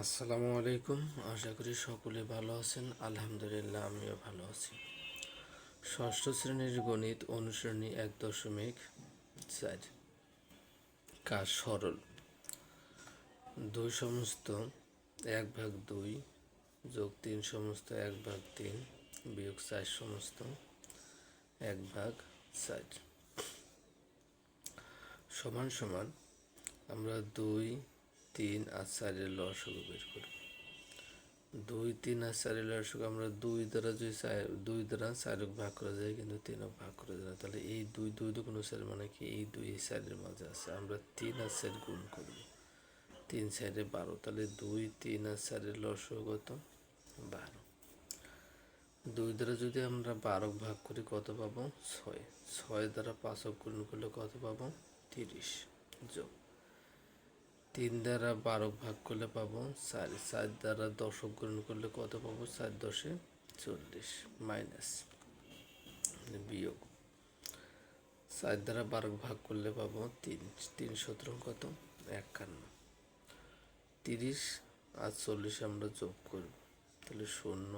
আসসালামু আলাইকুম। আশা করি সকলে ভালো আছেন। আলহামদুলিল্লাহ, আমিও ভালো আছি। ষষ্ঠ শ্রেণির গণিত অনুসরণী এক দশমিক চার। কাজ সরল। দুই সমস্ত এক ভাগ দুই যোগ তিন সমস্ত এক ভাগ তিন বিয়োগ চার সমস্ত এক ভাগ চার। সমান সমান আমরা দুই তিন আর চারের লসগু বের করব। দুই, তিন আর চারের লসগু আমরা দুই দ্বারা যদি দুই দ্বারা চারক ভাগ করা যায় কিন্তু তিনক ভাগ করা যায় না। তাহলে এই দুই দুই দুগুণ চার মানে কি? এই দুই চারের মাঝে আছে। আমরা তিন আর চার গুণ করব। তিন চারে বারো, তাহলে দুই, তিন আর চারের লসগু কত? বারো। দুই দ্বারা যদি আমরা বারো ভাগ করি কত পাবো? ছয়। ছয় দ্বারা পাঁচক গুণ করলে কত পাবো? তিরিশ যোগ তিন দ্বারা বারো ভাগ করলে পাবো চার চার দ্বারা দশক গুণ করলে কত পাবো? চার দশে চল্লিশ মাইনাস বিয়োগ। চার দ্বারা বারো ভাগ করলে পাবো তিন তিন সতেরো কত? একান্ন। তিরিশ আর চল্লিশ আমরা যোগ করব। তাহলে শূন্য,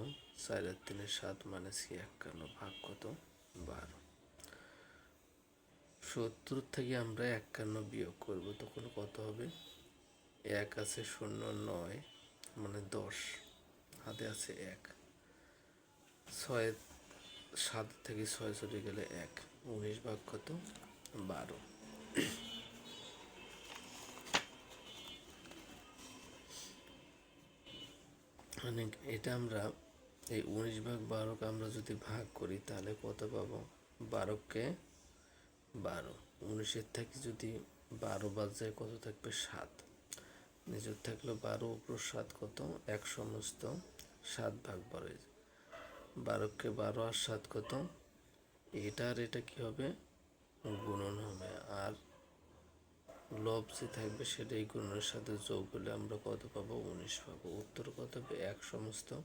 চার আর তিনের সাত মাইনাস কি? একান্ন ভাগ কত? বারো। সত্তর থেকে আমরা একান্ন বিয়োগ করব, তখন কত হবে? এক আছে শূন্য নয় মানে দশ। হাতে আছে এক। ছয়, সাত থেকে ছয় চলে গেলে এক। উনিশ ভাগ কত? বারো। মানে এটা আমরা, এই উনিশ ভাগ বারোকে আমরা যদি ভাগ করি, তাহলে কত পাবো? বারোকে বারো। উনিশের থেকে যদি বারো বাদ যায়, কত থাকবে? সাত। নিজের থাকল বারো উপর সাত কত? এক সমস্ত সাত ভাগ বারো। বারোকে বারো আর সাত কত? এটা আর এটা কি হবে? গুণন হবে। আর লব যে থাকবে সেটা এই গুণনের সাথে যোগ করলে আমরা কত পাবো? উনিশ পাবো। উত্তর কত হবে? এক সমস্ত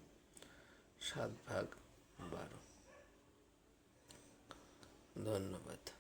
সাত ভাগ বারো। ধন্যবাদ।